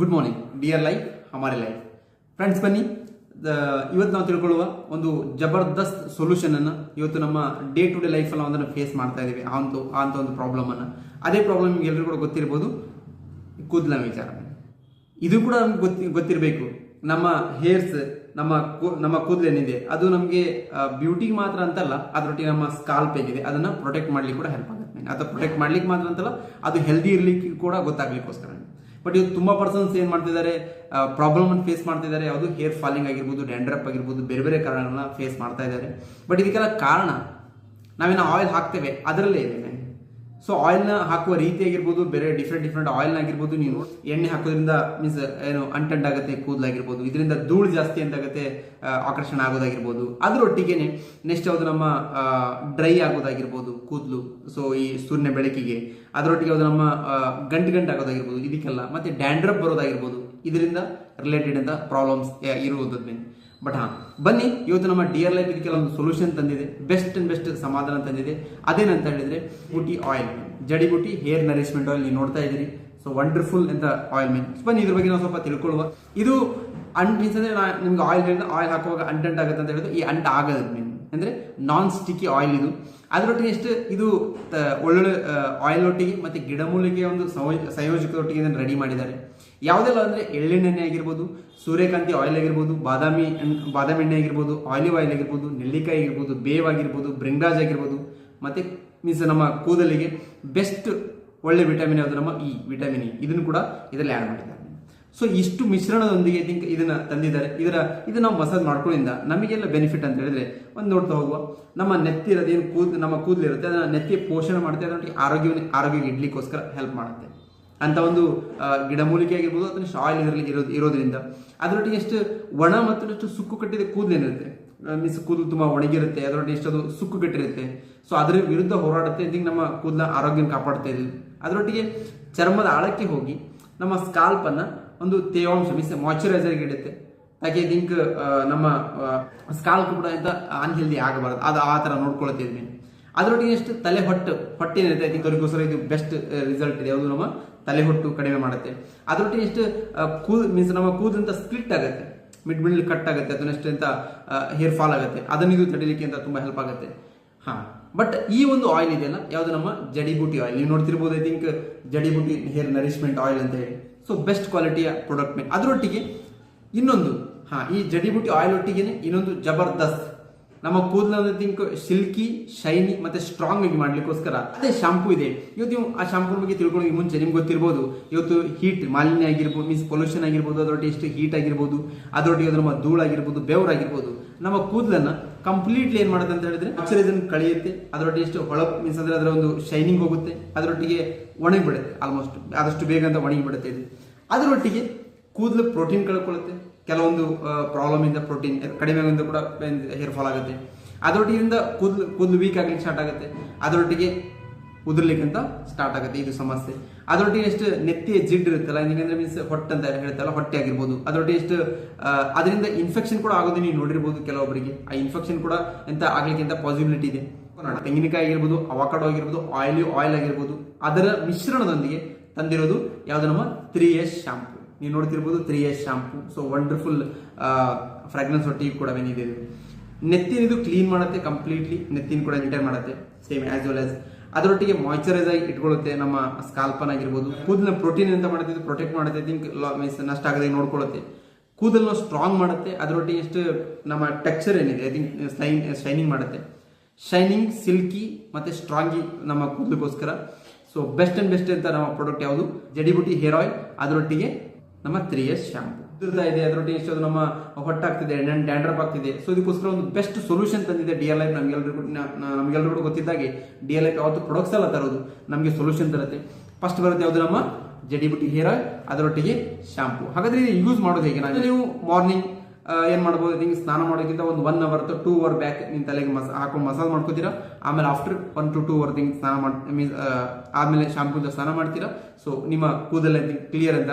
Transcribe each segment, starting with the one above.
Good morning dear life ಹಮಾರೆ life friends ಬನ್ನಿ. ಇವತ್ತು ನಾವು ತಿಳ್ಕೊಳ್ಳುವ ಒಂದು ಜಬರ್ದಸ್ತ್ ಸೊಲ್ಯೂಷನ್ ಅನ್ನು ಇವತ್ತು ನಮ್ಮ ಡೇ ಟು ಡೇ ಲೈಫಲ್ಲಿ ಒಂದನ್ನು ಫೇಸ್ ಮಾಡ್ತಾ ಇದ್ದೀವಿ ಆ ಒಂದು, ಆ ಅಂತ ಒಂದು ಪ್ರಾಬ್ಲಮ್ ಅನ್ನ. ಅದೇ ಪ್ರಾಬ್ಲಮ್ ನಿಮ್ಗೆ ಎಲ್ಲರಿಗೂ ಕೂಡ ಗೊತ್ತಿರ್ಬೋದು. ಕೂದಲ ವಿಚಾರ. ಇದು ಕೂಡ ನಮ್ಗೆ ಗೊತ್ತಿ, ಗೊತ್ತಿರಬೇಕು. ನಮ್ಮ ಹೇರ್ಸ್ ನಮ್ಮ ನಮ್ಮ ಕೂದಲು ಏನಿದೆ, ಅದು ನಮಗೆ ಬ್ಯೂಟಿಗೆ ಮಾತ್ರ ಅಂತಲ್ಲ, ಅದರೊಟ್ಟಿಗೆ ನಮ್ಮ ಸ್ಕಾಲ್ಪ್ ಏನಿದೆ ಅದನ್ನ ಪ್ರೊಟೆಕ್ಟ್ ಮಾಡ್ಲಿಕ್ಕೆ ಕೂಡ ಹೆಲ್ಪ್ ಆಗುತ್ತೆ. ಅಥವಾ ಪ್ರೊಟೆಕ್ಟ್ ಮಾಡ್ಲಿಕ್ಕೆ ಮಾತ್ರ ಅಂತಲ್ಲ, ಅದು ಹೆಲ್ದಿ ಇರ್ಲಿಕ್ಕೆ ಕೂಡ ಗೊತ್ತಾಗ್ಲಿಕ್ಕೋಸ್ಕರ. ಬಟ್ ಇವತ್ತು ತುಂಬಾ ಪರ್ಸನ್ಸ್ ಏನ್ ಮಾಡ್ತಿದ್ದಾರೆ ಪ್ರಾಬ್ಲಮ್ ಅನ್ನು ಫೇಸ್ ಮಾಡ್ತಿದ್ದಾರೆ. ಯಾವುದು ಹೇರ್ ಫಾಲಿಂಗ್ ಆಗಿರ್ಬೋದು ಡ್ಯಾಂಡ್ರಪ್ ಆಗಿರ್ಬೋದು, ಬೇರೆ ಬೇರೆ ಕಾರಣಗಳನ್ನ ಫೇಸ್ ಮಾಡ್ತಾ ಇದ್ದಾರೆ. ಬಟ್ ಇದಕ್ಕೆಲ್ಲ ಕಾರಣ ನಾವೇನು ಆಯಿಲ್ ಹಾಕ್ತೇವೆ. ಅದರಲ್ಲೇ ಇದೆ. ಸೊ ಆಯಿಲ್ನ ಹಾಕುವ ರೀತಿ ಆಗಿರ್ಬೋದು ಬೇರೆ ಡಿಫ್ರೆಂಟ್ ಡಿಫ್ರೆಂಟ್ ಆಯಿಲ್ ಆಗಿರ್ಬೋದು ನೀವು ಎಣ್ಣೆ ಹಾಕೋದ್ರಿಂದ ಮೀನ್ಸ್ ಏನು ಅಂಟಂಡ್ ಆಗುತ್ತೆ, ಕೂದಲಾಗಿರ್ಬೋದು. ಇದರಿಂದ ಧೂಳು ಜಾಸ್ತಿ ಅಂತಾಗುತ್ತೆ ಆಕರ್ಷಣೆ ಆಗೋದಾಗಿರ್ಬೋದು. ಅದರೊಟ್ಟಿಗೆನೆ ನೆಕ್ಸ್ಟ್ ಯಾವುದು ನಮ್ಮ ಡ್ರೈ ಆಗೋದಾಗಿರ್ಬೋದು, ಕೂದಲು. ಸೊ ಈ ಸೂರ್ಯನ ಬೆಳಕಿಗೆ. ಅದರೊಟ್ಟಿಗೆ ಅದು ನಮ್ಮ ಗಂಟು ಗಂಟು ಆಗೋದಾಗಿರ್ಬೋದು, ಇದಕ್ಕೆಲ್ಲ. ಮತ್ತೆ ಡ್ಯಾಂಡ್ರಪ್ ಬರೋದಾಗಿರ್ಬೋದು. ಇದರಿಂದ ರಿಲೇಟೆಡ್ ಅಂತ ಪ್ರಾಬ್ಲಮ್ಸ್ ಇರುವುದಕ್ಕೆ ಬಟ್ ಹಾ ಬನ್ನಿ, ಇವತ್ತು ನಮ್ಮ ಡಿಯರ್ ಲೈಫ್ ಒಂದು ಸೊಲ್ಯೂಷನ್ ತಂದಿದೆ. ಬೆಸ್ಟ್ ಅಂಡ್ ಬೆಸ್ಟ್ ಸಮಾಧಾನ ತಂದಿದೆ. ಅದೇನಂತ ಹೇಳಿದ್ರೆ ಬುಟಿ oil Jadibuti hair nourishment oil ನೀವು ನೋಡ್ತಾ ಇದ್ದೀರಿ. ಸೊ ವಂಡರ್ಫುಲ್ ಅಂತ ಆಯಿಲ್ ಮೀನ್ ಬನ್ನಿ, ಇದ್ರ ಬಗ್ಗೆ ನಾವು ಸ್ವಲ್ಪ ತಿಳ್ಕೊಳ್ಳುವ. ಇದು ಅಂಟ್ ಮೀನ್ಸ್ ಅಂದ್ರೆ ನಿಮ್ಗೆ ಆಯಿಲ್ ಹೇಳಿದ್ರೆ ಆಯಿಲ್ ಹಾಕುವಾಗ ಅಂಟಂಟ್ ಆಗುತ್ತೆ ಅಂತ ಹೇಳಿದ್ರೆ ಈ ಅಂಟ ಆಗದ ಮೀನ್ ಅಂದ್ರೆ ನಾನ್ ಸ್ಟಿಕ್ಕಿ ಆಯಿಲ್ ಇದು. ಅದರೊಟ್ಟಿಗೆ ಎಷ್ಟು? ಇದು ಒಳ್ಳೊಳ್ಳೆ ಆಯಿಲ್ ಒಟ್ಟಿಗೆ ಮತ್ತೆ ಗಿಡಮೂಲಿಕೆಯ ಒಂದು ಸಂಯೋ- ಸಂಯೋಜಕದೊಟ್ಟಿಗೆ ಇದನ್ನು ರೆಡಿ ಮಾಡಿದ್ದಾರೆ. ಯಾವುದೆಲ್ಲ ಅಂದ್ರೆ ಎಳ್ಳೆಣ್ಣೆ ಆಗಿರ್ಬೋದು, ಸೂರ್ಯಕಾಂತಿ ಆಯಿಲ್ ಆಗಿರ್ಬೋದು, ಬಾದಾಮಿ ಬಾದಾಮಿ ಎಣ್ಣೆ ಆಗಿರ್ಬೋದು ಆಲಿವ್ ಆಯಿಲ್ ಆಗಿರ್ಬೋದು, ನೆಲ್ಲಿಕಾಯಿ ಆಗಿರ್ಬೋದು, ಬೇವ್ ಆಗಿರ್ಬೋದು ಬ್ರಿಂಗ್ರಾಜ್ ಆಗಿರ್ಬೋದು, ಮತ್ತೆ ಮೀನ್ಸ್ ನಮ್ಮ ಕೂದಲಿಗೆ ಬೆಸ್ಟ್ ಒಳ್ಳೆ ವಿಟಮಿನ್ ಯಾವುದು? ನಮ್ಮ ಈ ವಿಟಮಿನ್ ಇ ಇದನ್ನು ಕೂಡ ಇದರಲ್ಲಿ ಆ್ಯಡ್ ಮಾಡಿದ್ದಾರೆ. ಸೊ ಇಷ್ಟು ಮಿಶ್ರಣದೊಂದಿಗೆ ಥಿಂಕ್ ಇದನ್ನ ತಂದಿದ್ದಾರೆ. ಇದರ, ಇದು ನಾವು ಮಸಾಜ್ ಮಾಡ್ಕೊಳ್ಳೋದ್ರಿಂದ ನಮಗೆಲ್ಲ ಬೆನಿಫಿಟ್ ಅಂತ ಹೇಳಿದ್ರೆ, ಒಂದು ನೋಡ್ತಾ ಹೋಗುವ. ನಮ್ಮ ನೆತ್ತಿರೋದೇನು ಕೂದ್ ನಮ್ಮ ಕೂದಲು ಇರುತ್ತೆ, ಅದನ್ನ ನೆತ್ತಿ ಪೋಷಣೆ ಮಾಡ್ತಾ ಅದರೊಟ್ಟಿಗೆ ಆರೋಗ್ಯವನ್ನು ಆರೋಗ್ಯ ಇಡ್ಲಿಕ್ಕೋಸ್ಕರ ಹೆಲ್ಪ್ ಮಾಡುತ್ತೆ. ಅಂತ ಒಂದು ಗಿಡಮೂಲಿಕೆ ಆಗಿರ್ಬೋದು, ಅಥವಾ ಶಾಯಿಲ್ ಇದರಲ್ಲಿ ಇರೋದು, ಇರೋದ್ರಿಂದ. ಅದರೊಟ್ಟಿಗೆ ಎಷ್ಟು ಒಣ ಮತ್ತು ಎಷ್ಟು ಸುಕ್ಕು ಕಟ್ಟಿದ ಕೂದಲೇನಿರುತ್ತೆ ಮೀನ್ಸ್ ಕೂದಲು ತುಂಬಾ ಒಣಗಿರುತ್ತೆ, ಅದರೊಟ್ಟಿಗೆ ಅದು ಸುಕ್ಕು ಕಟ್ಟಿರುತ್ತೆ. ಸೊ ಅದರ ವಿರುದ್ಧ ಹೋರಾಡುತ್ತೆ ಇದಕ್ಕೆ ನಮ್ಮ ಕೂದಲ ಆರೋಗ್ಯ ಕಾಪಾಡ್ತಾ ಇದ್ದೀವಿ ಅದರೊಟ್ಟಿಗೆ ಚರ್ಮದ ಆಳಕ್ಕೆ ಹೋಗಿ, ನಮ್ಮ ಸ್ಕಾಲ್ಪನ್ನು ಒಂದು ತೇವಾಂಶ ಮೀನ್ಸ್ ಮಾಯಶ್ಚರೈಸರ್ ಇಡುತ್ತೆ. ಹಾಗೆ ಥಿಂಕ್ ನಮ್ಮ ಸ್ಕಾಲ್ ಕೂಡ ಎಂತ ಅನ್ಹೆಲ್ದಿ ಆಗಬಾರದು. ಅದು ಆ ತರ ನೋಡ್ಕೊಳ್ತಿದ್ವಿ ಅದರೊಟ್ಟಿಗೆ ಎಷ್ಟು? ತಲೆ ಹೊಟ್ಟು ಹೊಟ್ಟೆ ಏನಿರುತ್ತೆ ಐ ಅವ್ರಿಗೋಸ್ಕರ ಇದು ಬೆಸ್ಟ್ ರಿಸಲ್ಟ್ ಇದೆ. ಯಾವುದು? ನಮ್ಮ ತಲೆ ಹೊಟ್ಟು ಕಡಿಮೆ ಮಾಡುತ್ತೆ. ಅದರೊಟ್ಟಿಗೆ ಎಷ್ಟು? ಕೂದ್ ಮೀನ್ಸ್ ನಮ್ಮ ಕೂದಂತ ಸ್ಪ್ಲಿಟ್ ಆಗುತ್ತೆ. ಮಿಡ್ ಮಿಡ್ಲ್ ಕಟ್ ಆಗುತ್ತೆ. ಅದನ್ನೆಷ್ಟು ಅಂತ ಹೇರ್ ಫಾಲ್ ಆಗುತ್ತೆ. ಅದನ್ನ ಇದು ತಡಿಲಿಕ್ಕೆ ಅಂತ ತುಂಬಾ ಹೆಲ್ಪ್ ಆಗುತ್ತೆ. ಹಾ. ಬಟ್ ಈ ಒಂದು ಆಯಿಲ್ ಇದೆಯಲ್ಲ? ಯಾವುದು? ನಮ್ಮ ಜಡಿಬೂಟಿ ಆಯಿಲ್ ನೀವು ನೋಡ್ತಿರ್ಬೋದು I think Jadibuti hair nourishment oil ಅಂತ ಹೇಳಿ. ಸೊ ಬೆಸ್ಟ್ ಕ್ವಾಲಿಟಿಯ ಪ್ರಾಡಕ್ಟ್ ಮೇಲೆ ಅದರೊಟ್ಟಿಗೆ ಇನ್ನೊಂದು, ಹಾ, ಈ ಜಡಿಬೂಟಿ ಆಯಿಲ್ ಒಟ್ಟಿಗೆ ಇನ್ನೊಂದು ಜಬರ್ದಸ್ತ್. ನಮ್ಮ ಕೂದಲನ್ನು ತಿಂಕ್ ಸಿಲ್ಕಿ ಶೈನಿ ಮತ್ತೆ ಸ್ಟ್ರಾಂಗ್ ಆಗಿ ಮಾಡ್ಲಿಕ್ಕೋಸ್ಕರ ಅದೇ ಶಾಂಪೂ ಇದೆ. ಇವತ್ತು ನೀವು ಆ ಶಾಂಪೂ ಬಗ್ಗೆ ತಿಳ್ಕೊಳ್ಳೋಕೆ ಮುಂಚೆ ನಿಮ್ಗೆ ಗೊತ್ತಿರ್ಬೋದು. ಇವತ್ತು ಹೀಟ್ ಮಾಲಿನ್ಯ ಆಗಿರ್ಬೋದು ಮೀನ್ಸ್ ಪೊಲ್ಯೂಷನ್ ಆಗಿರ್ಬೋದು, ಅದರೊಟ್ಟಿಗೆ ಎಷ್ಟು ಹೀಟ್ ಆಗಿರ್ಬೋದು, ಅದರೊಟ್ಟಿಗೆ ಅದರ ನಮ್ಮ ಧೂಳಾಗಿರ್ಬೋದು, ಬೆವರಾಗಿರ್ಬೋದು. ನಮ್ಮ ಕೂದಲನ್ನ ಕಂಪ್ಲೀಟ್ಲಿ ಏನ್ ಮಾಡುತ್ತೆ ಅಂತ ಹೇಳಿದ್ರೆ ಆಕ್ಸಿಡೈಸನ್ ಕಳೆಯುತ್ತೆ. ಅದರೊಟ್ಟಿಗೆ ಎಷ್ಟು ಹೊಳಪ್ ಮೀನ್ಸ್ ಅಂದ್ರೆ ಅದರ ಒಂದು ಶೈನಿಂಗ್ ಹೋಗುತ್ತೆ. ಅದರೊಟ್ಟಿಗೆ ಒಣಗಿ ಬಿಡುತ್ತೆ ಆಲ್ಮೋಸ್ಟ್ ಆದಷ್ಟು ಬೇಗ ಅಂತ ಒಣಗಿ ಬಿಡುತ್ತೆ ಇದು. ಅದರೊಟ್ಟಿಗೆ ಕೂದಲು ಪ್ರೋಟೀನ್ ಕಳ್ಕೊಳ್ಳುತ್ತೆ. ಕೆಲವೊಂದು ಪ್ರಾಬ್ಲಮ್ ಇಂದ ಪ್ರೋಟೀನ್ ಕಡಿಮೆ ಕೂಡ ಹೇರ್ ಫಾಲ್ ಆಗುತ್ತೆ. ಅದರೊಟ್ಟಿಗಿಂದ ಕೂದಲು ಕೂದಲು ವೀಕ್ ಆಗ್ಲಿಕ್ಕೆ ಸ್ಟಾರ್ಟ್ ಆಗುತ್ತೆ. ಅದರೊಟ್ಟಿಗೆ ಉದುರ್ಲಿಕ್ಕೆ ಅಂತ ಸ್ಟಾರ್ಟ್ ಆಗುತ್ತೆ. ಇದು ಸಮಸ್ಯೆ. ಅದರೊಟ್ಟಿಗೆ ಎಷ್ಟು ನೆತ್ತಿಯ ಜಿಡ್ ಇರುತ್ತಲ್ಲ ಏನಂದ್ರೆ ಮೀನ್ಸ್ ಹೊಟ್ಟೆ ಅಂತ ಹೇಳ್ತಲ್ಲ ಹೊಟ್ಟೆ ಆಗಿರ್ಬೋದು. ಅದರೊಟ್ಟಿಗೆ ಎಷ್ಟು ಅದರಿಂದ ಇನ್ಫೆಕ್ಷನ್ ಕೂಡ ಆಗೋದು ನೀವು ನೋಡಿರ್ಬೋದು ಕೆಲವೊಬ್ಬರಿಗೆ. ಆ ಇನ್ಫೆಕ್ಷನ್ ಕೂಡ ಎಂತ ಆಗ್ಲಿಕ್ಕೆ ಎಂತ ಪಾಸಿಬಿಲಿಟಿ ಇದೆ. ತೆಂಗಿನಕಾಯಿ ಆಗಿರ್ಬೋದು ಅವಕಾಡೋ ಆಗಿರ್ಬೋದು ಆಯಿಲಿ ಆಯಿಲ್ ಆಗಿರ್ಬೋದು. ಅದರ ಮಿಶ್ರಣದೊಂದಿಗೆ ತಂದಿರೋದು ಯಾವುದು ನಮ್ಮ ತ್ರೀ ಎಸ್ ಶಾಂಪು ನೀವು ನೋಡ್ತಿರ್ಬೋದು three S shampoo so wonderful fragrance ಒಟ್ಟಿಗೆ ಕೂಡ ಬಂದಿದೆ ನೆತ್ತಿನ ಇದು ಕ್ಲೀನ್ ಮಾಡುತ್ತೆ ಕಂಪ್ಲೀಟ್ಲಿ ನೆತ್ತಿನ ಕೂಡ ಮೇಂಟೈನ್ ಮಾಡುತ್ತೆ. ಸೇಮ್ ಆಸ್ ವೆಲ್ ಆಸ್ ಅದರೊಟ್ಟಿಗೆ ಮಾಯ್ಚರೈಸ್ ಆಗಿ ಇಟ್ಕೊಳ್ಳುತ್ತೆ ನಮ್ಮ ಸ್ಕಾಲ್ಪನ್ ಆಗಿರ್ಬೋದು ಕೂದಲಿನ ಪ್ರೋಟೀನ್ ಅಂತ ಮಾಡುತ್ತೆ ಪ್ರೊಟೆಕ್ಟ್ ಮಾಡುತ್ತೆ ಥಿಂಕ್ ಮೀನ್ಸ್ ನಷ್ಟ ಆಗದೆ ನೋಡ್ಕೊಳ್ಳುತ್ತೆ. ಕೂದಲನ್ನು ಸ್ಟ್ರಾಂಗ್ ಮಾಡುತ್ತೆ, ಅದರೊಟ್ಟಿಗೆ ಎಷ್ಟು ನಮ್ಮ ಟೆಕ್ಸ್ಚರ್ ಏನಿದೆ ಐ ಥಿಂಕ್ ಶೈನಿಂಗ್ ಮಾಡುತ್ತೆ. ಶೈನಿಂಗ್ ಸಿಲ್ಕಿ ಮತ್ತು ಸ್ಟ್ರಾಂಗಿ ನಮ್ಮ ಕೂದಲಿಗೋಸ್ಕರ. ಸೊ ಬೆಸ್ಟ್ ಆ್ಯಂಡ್ ಬೆಸ್ಟ್ ಅಂತ ನಮ್ಮ ಪ್ರಾಡಕ್ಟ್ ಯಾವುದು? ಜಡಿಬುಟಿ ಹೇರ್ ಆಯಿಲ್ ಅದರೊಟ್ಟಿಗೆ ನಮ್ಮ ತ್ರೀ ಎಸ್ ಶಾಂಪು ಇರ್ತಾ ಇದೆ ಅದರೊಟ್ಟಿಗೆ ಎಷ್ಟು ಅದು ನಮ್ಮ ಹೊಟ್ಟಾಗ್ತಿದೆ ಡ್ಯಾಂಡ್ರಪ್ ಆಗ್ತಿದೆ. ಸೊ ಇದಕ್ಕೋಸ್ಕರ ಒಂದು ಬೆಸ್ಟ್ ಸೊಲ್ಯೂಷನ್ ತಂದಿದೆ ಡಿ ಎಲ್ ಲೈಫ್ ನಮಗೆಲ್ಲರಿಗೂ ನಮಗೆಲ್ಲರಿಗೂ ಕೂಡ ಗೊತ್ತಿದ್ದಾಗೆ ಡಿ ಎಲ್ ಐ ಯಾವತ್ತು ಪ್ರೊಡಕ್ಟ್ಸ್ ಎಲ್ಲ ತರೋದು ನಮಗೆ ಸೊಲ್ಯೂಷನ್ ತರುತ್ತೆ. ಫಸ್ಟ್ ಬರುತ್ತೆ ಯಾವುದು ನಮ್ಮ ಜಡಿಬುಟ್ಟಿ ಹೇರ್ ಆಯಿಲ್ ಅದರೊಟ್ಟಿಗೆ ಶಾಂಪು ಹಾಗಾದ್ರೆ ಯೂಸ್ ಮಾಡೋದು ಹೇಗೆ? ನಾನು ನೀವು ಮಾರ್ನಿಂಗ್ ಏನ್ ಮಾಡ್ಬೋದು? ನಿಂಗೆ ಸ್ನಾನ ಮಾಡೋಕ್ಕಿಂತ ಒಂದು ಒನ್ ಅವರ್ ಅಥವಾ ಟೂ ಅವರ್ ಬ್ಯಾಕ್ ನಿಮ್ಮ ತಲೆಗೆ ಮಸ ಹಾಕೊಂಡು ಮಸಾಜ್ ಮಾಡ್ಕೋತೀರಾ? ಆಮೇಲೆ after one to two hour ತಿಂಗ್ ಸ್ನಾನ ಮಾಡ್ ಮೀನ್ಸ್ ಆಮೇಲೆ ಶಾಂಪೂದ ಸ್ನಾನ ಮಾಡ್ತೀರಾ? ಸೊ ನಿಮ್ಮ ಕೂದಲ ಕ್ಲಿಯರ್ ಅಂತ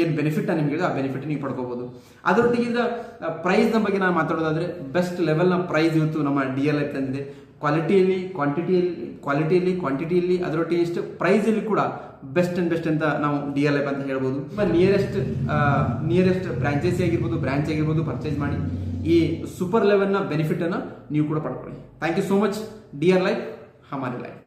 ಏನು ಬೆನಿಫಿಟ್ ನಿಮ್ಗೆ ಆ ಬೆನಿಫಿಟ್ ನೀವು ಪಡ್ಕೋಬಹುದು ಅದರೊಟ್ಟಿಗೆ ನ ಬಗ್ಗೆ ನಾನು ಮಾತಾಡೋದಾದ್ರೆ ಬೆಸ್ಟ್ ಲೆವೆಲ್ನ ಪ್ರೈಸ್ ಇವತ್ತು ನಮ್ಮ ಡಿ ಎಲ್ ಐ ತಂದಿದೆ. ಕ್ವಾಲಿಟಿಯಲ್ಲಿ ಕ್ವಾಂಟಿಟಿಯಲ್ಲಿ ಕ್ವಾಲಿಟಿಯಲ್ಲಿ ಕ್ವಾಂಟಿಟಿಯಲ್ಲಿ ಅದರೊಟ್ಟಿಗೆ ಇಷ್ಟು ಪ್ರೈಸಲ್ಲಿ ಕೂಡ ಬೆಸ್ಟ್ ಆ್ಯಂಡ್ ಬೆಸ್ಟ್ ಅಂತ ನಾವು ಡಿ ಎಲ್ ಎಫ್ ಅಂತ ಹೇಳ್ಬೋದು. ತುಂಬ ನಿಯರೆಸ್ಟ್ ನಿಯರೆಸ್ಟ್ ಬ್ರಾಂಚೆಸ್ ಆಗಿರ್ಬೋದು ಬ್ರಾಂಚ್ ಆಗಿರ್ಬೋದು ಪರ್ಚೇಸ್ ಮಾಡಿ ಈ ಸೂಪರ್ ಲೆವೆಲ್ನ ಬೆನಿಫಿಟನ್ನು ನೀವು ಕೂಡ ಪಡ್ಕೊಳ್ಳಿ. Thank you so much D R life Hamari life